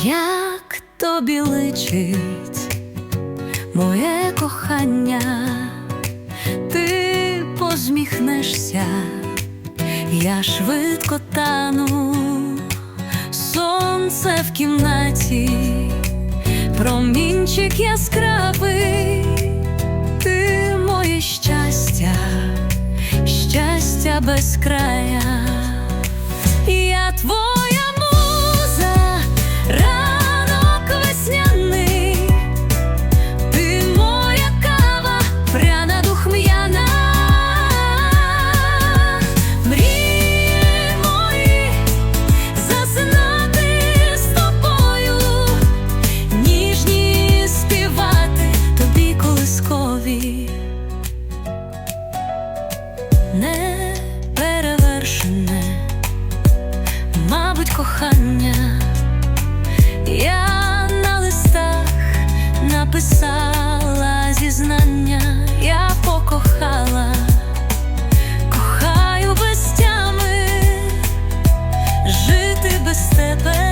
Як тобі личить моє кохання, ти позміхнешся, я швидко тану, сонце в кімнаті, промінчик яскравий, ти моє щастя, щастя без края. Неперевершене мабуть, кохання, я на листах написала зізнання, я покохала, кохаю без тями, жити без тебе